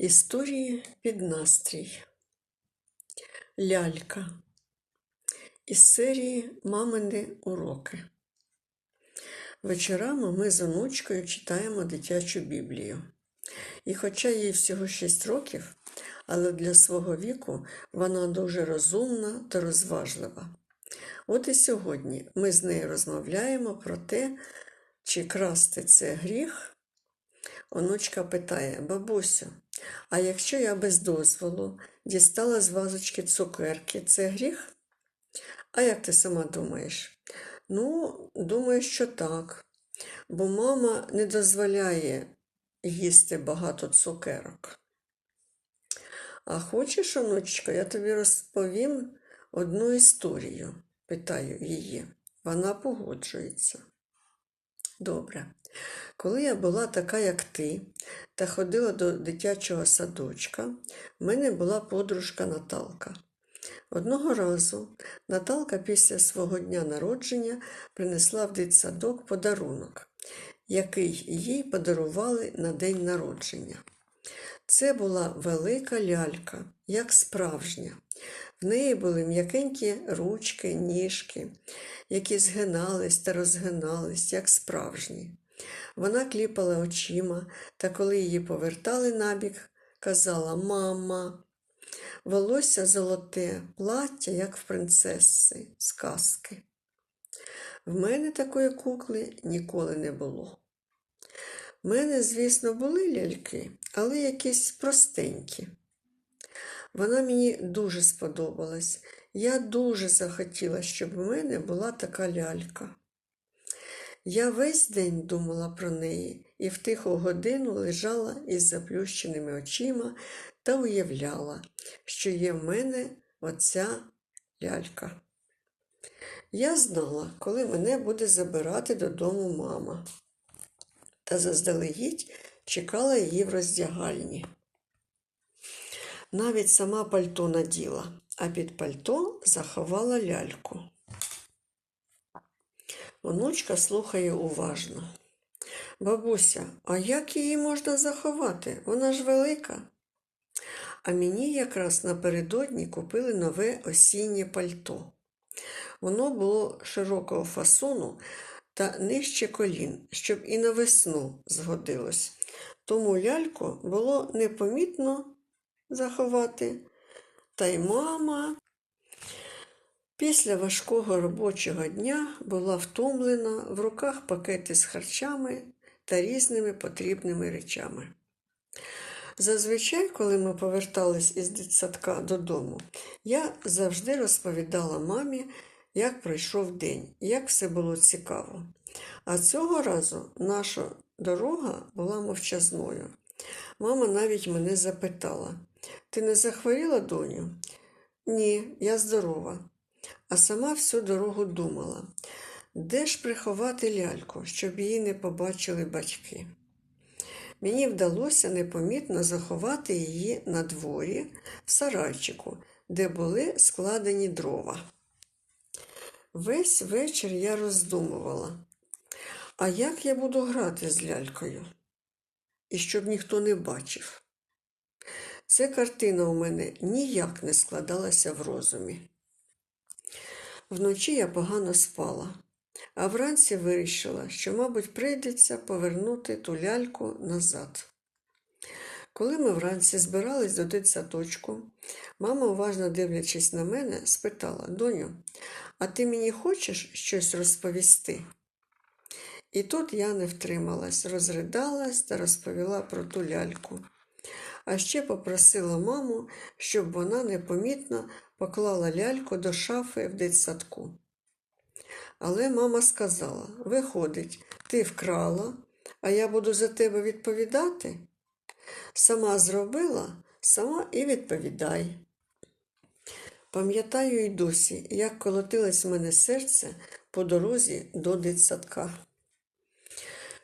Історії під настрій. Лялька. Із серії Мамини уроки. Вечорами ми з онучкою читаємо дитячу Біблію. І хоча їй всього 6 років, але для свого віку вона дуже розумна та розважлива. От і сьогодні ми з нею розмовляємо про те, чи красти це гріх. Онучка питає, бабусю, а якщо я без дозволу дістала з вазочки цукерки, це гріх? А як ти сама думаєш? Ну, думаю, що так. Бо мама не дозволяє їсти багато цукерок. А хочеш, онучка, я тобі розповім одну історію, питаю її. Вона погоджується. Добре. Коли я була така, як ти, та ходила до дитячого садочка, в мене була подружка Наталка. Одного разу Наталка після свого дня народження принесла в дитсадок подарунок, який їй подарували на день народження. Це була велика лялька, як справжня. В неї були м'якенькі ручки, ніжки, які згинались та розгинались, як справжні. Вона кліпала очима, та коли її повертали набік, казала Мама. Волосся золоте, плаття, як в принцеси, з казки. В мене такої кукли ніколи не було. В мене, звісно, були ляльки, але якісь простенькі. Вона мені дуже сподобалась. Я дуже захотіла, щоб в мене була така лялька. Я весь день думала про неї і в тиху годину лежала із заплющеними очима та уявляла, що є в мене оця лялька. Я знала, коли мене буде забирати додому мама, та заздалегідь чекала її в роздягальні. Навіть сама пальто наділа, а під пальто заховала ляльку. Онучка слухає уважно. Бабуся, а як її можна заховати? Вона ж велика. А мені якраз напередодні купили нове осіннє пальто. Воно було широкого фасону та нижче колін, щоб і на весну згодилось. Тому ляльку було непомітно заховати. Та й мама після важкого робочого дня була втомлена в руках пакети з харчами та різними потрібними речами. Зазвичай, коли ми повертались із дитсадка додому, я завжди розповідала мамі, як пройшов день, як все було цікаво. А цього разу наша дорога була мовчазною. Мама навіть мене запитала: Ти не захворіла, доню? Ні, я здорова. А сама всю дорогу думала, де ж приховати ляльку, щоб її не побачили батьки. Мені вдалося непомітно заховати її на дворі в сарайчику, де були складені дрова. Весь вечір я роздумувала, а як я буду грати з лялькою? І щоб ніхто не бачив. Ця картина у мене ніяк не складалася в розумі. Вночі я погано спала, а вранці вирішила, що, мабуть, прийдеться повернути ту ляльку назад. Коли ми вранці збирались до дитсадочку, мама, уважно дивлячись на мене, спитала Доню, а ти мені хочеш щось розповісти? І тут я не втрималась, розридалась та розповіла про ту ляльку. А ще попросила маму, щоб вона непомітно поклала ляльку до шафи в дитсадку. Але мама сказала: виходить, ти вкрала, а я буду за тебе відповідати. Сама зробила, сама і відповідай. Пам'ятаю й досі, як колотилось в мене серце по дорозі до дитсадка.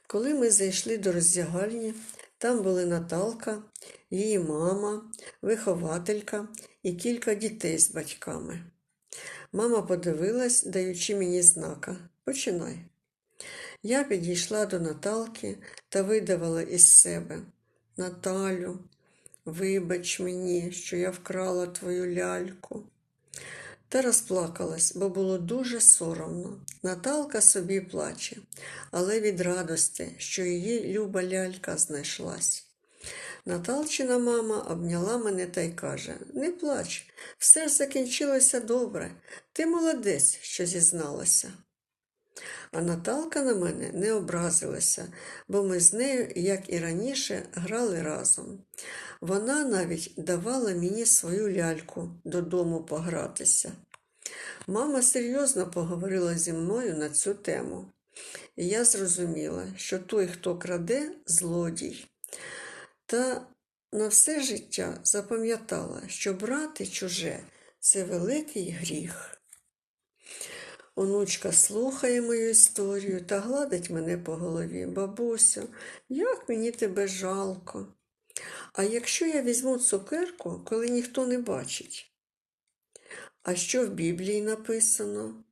Коли ми зайшли до роздягальні, там були Наталка, її мама, вихователька і кілька дітей з батьками. Мама подивилась, даючи мені знака Починай. Я підійшла до Наталки та видавила із себе Наталю, вибач мені, що я вкрала твою ляльку. Та розплакалась, бо було дуже соромно. Наталка собі плаче, але від радості, що її люба лялька знайшлась. Наталчина мама обняла мене та й каже: Не плач, все ж закінчилося добре. Ти молодець, що зізналася. А Наталка на мене не образилася, бо ми з нею, як і раніше, грали разом. Вона навіть давала мені свою ляльку додому погратися. Мама серйозно поговорила зі мною на цю тему, і я зрозуміла, що той, хто краде, злодій. Та на все життя запам'ятала, що брати чуже це великий гріх. Онучка слухає мою історію та гладить мене по голові. Бабусю, як мені тебе жалко. А якщо я візьму цукерку, коли ніхто не бачить? А що в Біблії написано?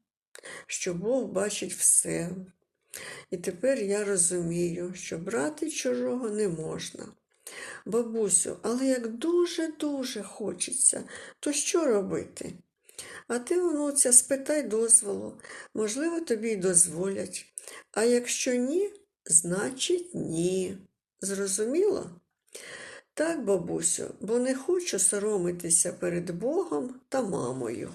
Що Бог бачить все. І тепер я розумію, що брати чужого не можна. Бабусю, але як дуже-дуже хочеться, то що робити? А ти, онуця, спитай дозволу, можливо, тобі й дозволять. А якщо ні, значить ні. Зрозуміло? Так, бабусю, бо не хочу соромитися перед Богом та мамою.